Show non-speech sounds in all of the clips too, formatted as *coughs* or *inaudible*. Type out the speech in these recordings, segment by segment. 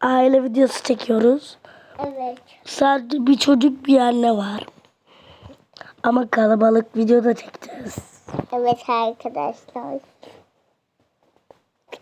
aile videosu çekiyoruz. Evet. Sadece bir çocuk bir anne var. Ama kalabalık videoda çekeceğiz. Evet arkadaşlar.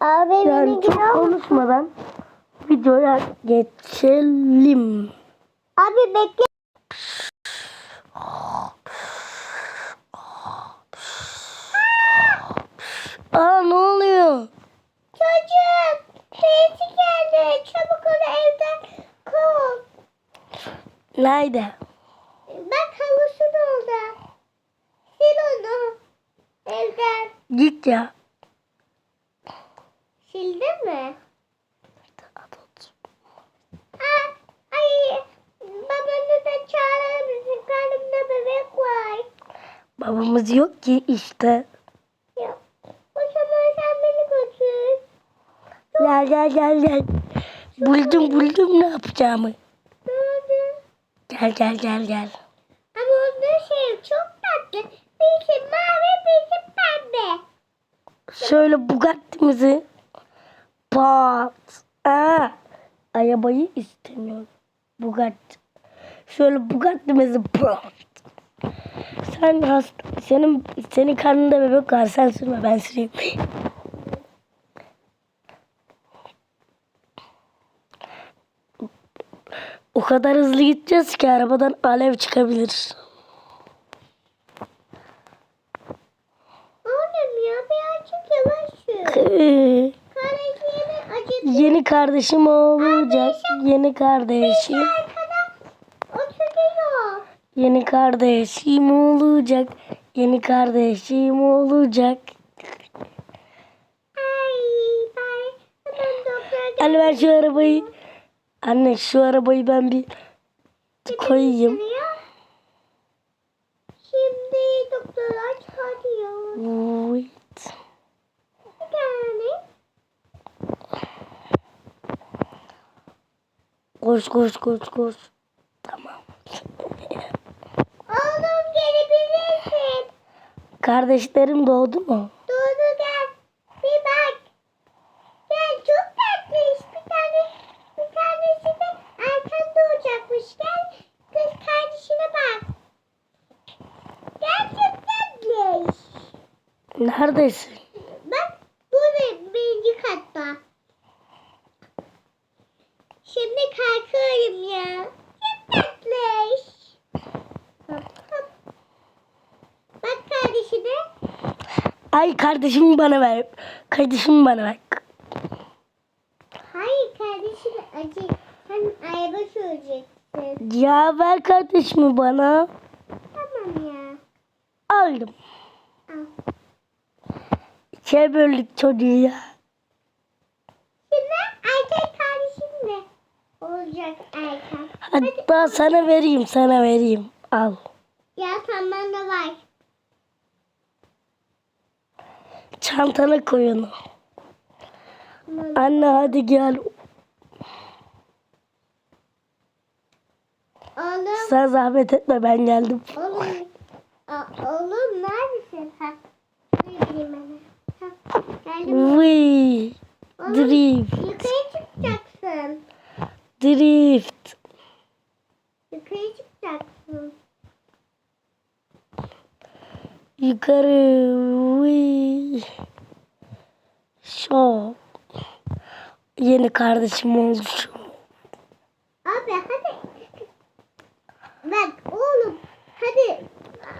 Abi Yani çok konuşmadan videoya geçelim. Abi bekle. *laughs* Aa ne oluyor? Çocuk. Teyze geldi. Çabuk onu evden kov. Nerede? Bak havusun orada. Sil onu. Evden. Git ya. Sildin mi? Aa, ay. Babanı da çağırır mısın? Karnımda bebek var. Babamız yok ki işte. Yok. O zaman sen beni götür. Gel gel gel gel. Buldum buldum ne yapacağımı. Gel gel gel gel. Ama onun şey çok tatlı. Birisi mavi, birisi pembe. Şöyle Bugatti'mizi pat. Aa, arabayı istemiyorum. Bugatti. Şöyle Bugatti'mizi pat. Sen hast senin senin karnında bebek var. Sen sürme ben süreyim. O kadar hızlı gideceğiz ki arabadan alev çıkabilir. Oğlum ya birazcık yavaş. Yeni kardeşim olacak. Yeni kardeşim. Yeni kardeşim olacak. Yeni kardeşim olacak. Ay doktora gel. Anne ver şu arabayı. Anne şu arabayı ben bir koyayım. Şimdi doktorlar çıkartıyor. Wait. Tane. Koş koş koş koş. Tamam. Oğlum gelebilirsin. Kardeşlerim doğdu mu? Doğru gel. Bir bak. Gel çok tatlıymış. Bir tane bir tanesi de erken doğacakmış. Gel kız kardeşine bak. Gel çok tatlıymış. Neredesin? Bak burada birinci katta. Şimdi kalkıyorum ya. Çok hop. Bak kardeşine. Ay kardeşimi bana ver. Kardeşimi bana ver. Hayır kardeşine acı. Sen araba süreceksin. Ya ver kardeşimi bana. Tamam ya. Aldım. İkiye böldük çocuğu ya. Şimdi erkek kardeşim de olacak erkek. Hatta sana vereyim sana vereyim. Al. Ya sen bende var. Çantana koy onu. Tamam. Anne hadi gel. Oğlum, Sen zahmet etme ben geldim. oğlum, oğlum neredesin? Ha, ne bileyim ben. Ha, geldim. Vıy. Drift. Yukarı çıkacaksın. Drift. Yukarı çıkacaksın. Yukarı. Vıy. Şok. Yeni kardeşim oldu şu. Abi hadi. Bak oğlum hadi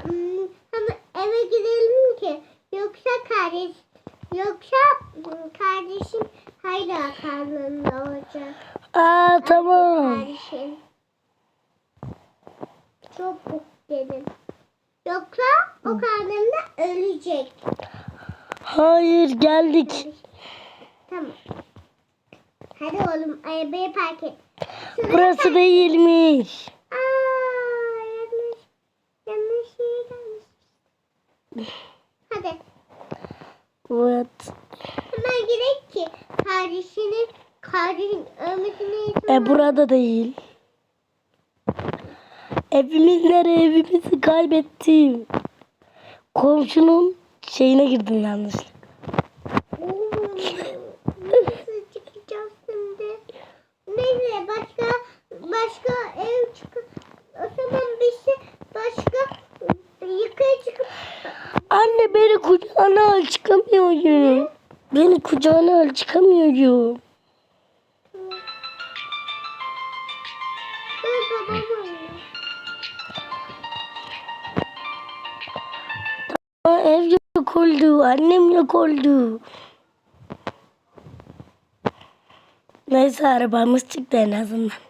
Hmm, ama eve gidelim ki yoksa kardeş yoksa kardeşim hala karnında olacak. Aa tamam. Kardeşim. Çok mutlu dedim. Yoksa o karnında ölecek. Hayır geldik. Tamam. Hadi oğlum arabayı park et. Şuraya Burası park- değilmiş. Evet. Hemen gerek ki kardeşinin kardeşin ölmesine izin E burada değil. Evimiz nereye? Evimizi kaybettim. Komşunun şeyine girdim yanlışlıkla. Nasıl çıkacağız şimdi? Hmm, başka başka ev çıkıp o zaman biz de başka yukarı çıkıp Anne beni kucağına al çıkamıyorum. Beni kucağına al çıkamıyorum. Aa, ev yok oldu. Annem yok oldu. Neyse arabamız çıktı en azından.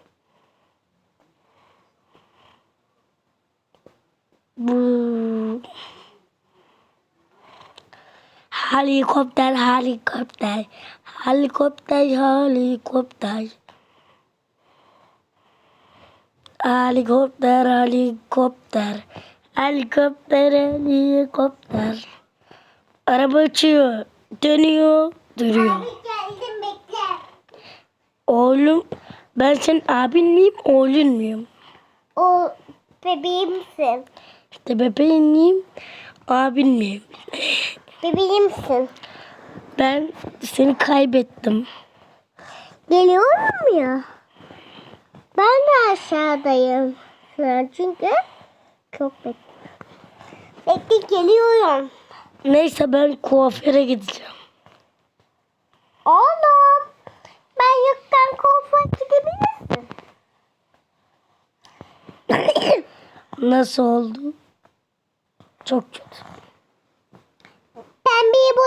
Helikopter, helikopter, helikopter, helikopter. Helikopter, helikopter, helikopter, helikopter. Araba uçuyor, dönüyor, duruyor. Abi geldim bekle. Oğlum, ben senin abin miyim, oğlun muyum? O bebeğimsin. İşte bebeğin miyim, abin miyim? Bebeğimsin. ben seni kaybettim Geliyorum ya. Ben de aşağıdayım. Çünkü çok bekle. Bekle geliyorum. neyse ben kuaföre gideceğim Oğlum. Ben yokken kuaföre gidebilirsin. *coughs* nasıl oldu çok kötü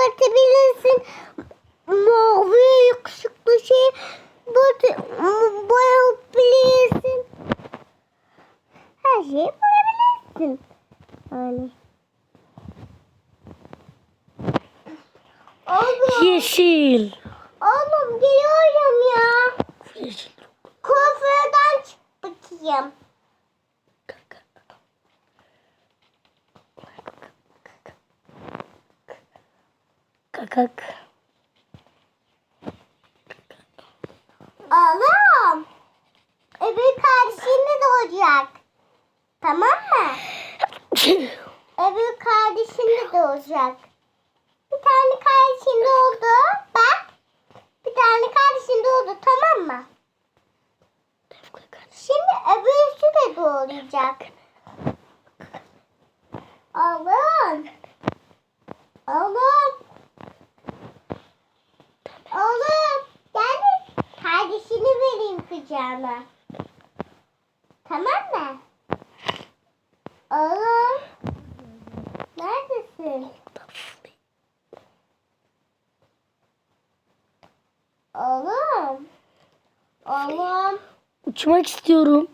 boyatabilirsin. Mavi yakışıklı şey boyat- boyayabilirsin. Her şeyi boyayabilirsin. Yani. Oğlum, yeşil oğlum geliyorum ya. yeşil Kuaförden çık bakayım. Kakak Oğlum. Öbür kardeşin de doğacak. Tamam mı? Öbür kardeşin de doğacak. Bir tane kardeşin doğdu. Bak. Bir tane kardeşin doğdu. Tamam mı? Şimdi öbürsü de. Oğlum. Oğlum. Oğlum. Gel kardeşini kucağına. Tamam mı? Oğlum. Neredesin? Oğlum. Oğlum. uçmak istiyorum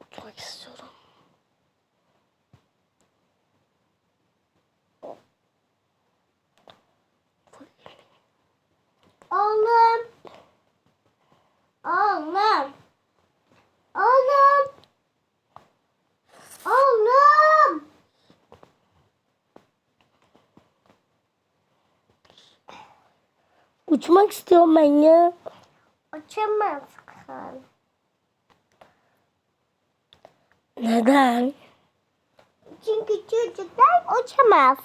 uçmak istiyorum Oğlum. Oğlum. Oğlum. Oğlum. Uçmak istiyorum ben ya Uçamaz kan. neden Çünkü çocuklar uçamaz.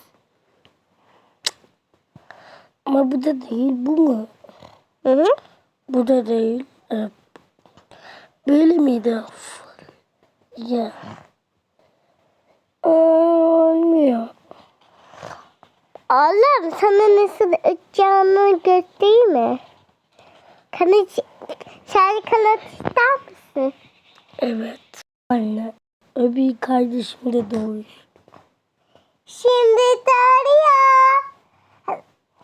ama bu da değil bu mu Hı hı. Bu da değil. Evet. Böyle miydi? Ya. Olmuyor. Oğlum sana nasıl uçacağını göstereyim mi? Kanı şarkı kanat ister misin? Evet. Anne. Öbür kardeşim de doğuyor. Şimdi doğruyor.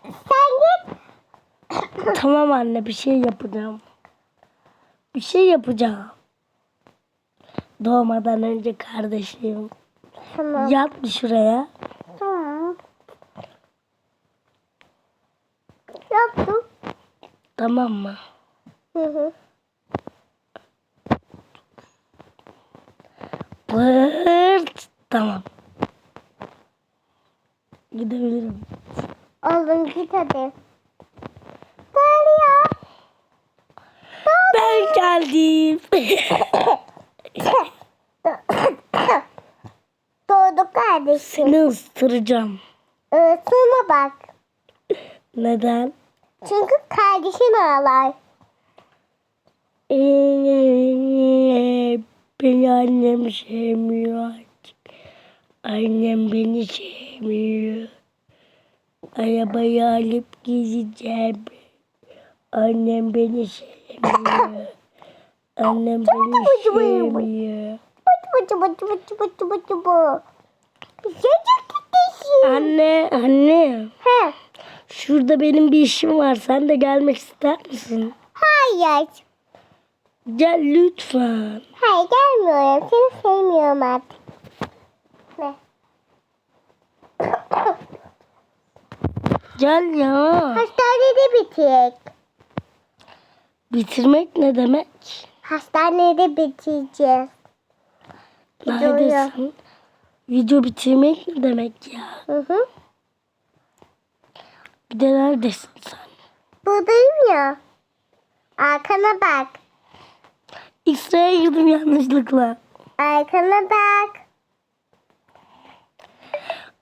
Sen git. *coughs* tamam anne bir şey yapacağım. Bir şey yapacağım. Doğmadan önce kardeşim. Tamam. Yat şuraya. Tamam. Yaptım. Tamam mı? Hı hı. Pırt. Tamam. Gidebilirim. Oğlum git hadi. Doğruyor. Ben geldim. Doğduk kardeşim. Seni ıstıracağım. Isırma bak. Neden? Çünkü kardeşin ağlar. Ee, beni annem sevmiyor artık. Annem beni sevmiyor. Arabayı alıp gideceğim. Annem beni sevmiyor. Annem beni sevmiyor. Kardeşim. Anne, anne. Şurada benim bir işim var. Sen de gelmek ister misin? Hayır. Gel lütfen. Hayır gelmiyorum. Seni sevmiyorum artık. Ne? Gel ya. Hastanede bitirek. Bitirmek ne demek? Hastanede bitireceğiz. Videoyu. Neredesin? Video bitirmek ne demek ya? Hı hı. Bir de neredesin sen? Buradayım ya. Arkana bak. X-ray'e girdim yanlışlıkla. Arkana bak.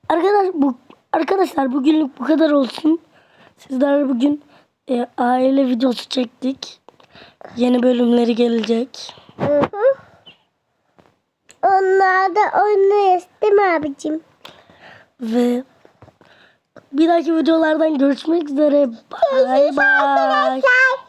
Arkadaş bu arkadaşlar bugünlük bu kadar olsun. Sizler bugün e, aile videosu çektik. Yeni bölümleri gelecek. Hı hı. Onlar da oynarız değil mi abicim? Ve bir dahaki videolardan görüşmek üzere. Bay. Arkadaşlar.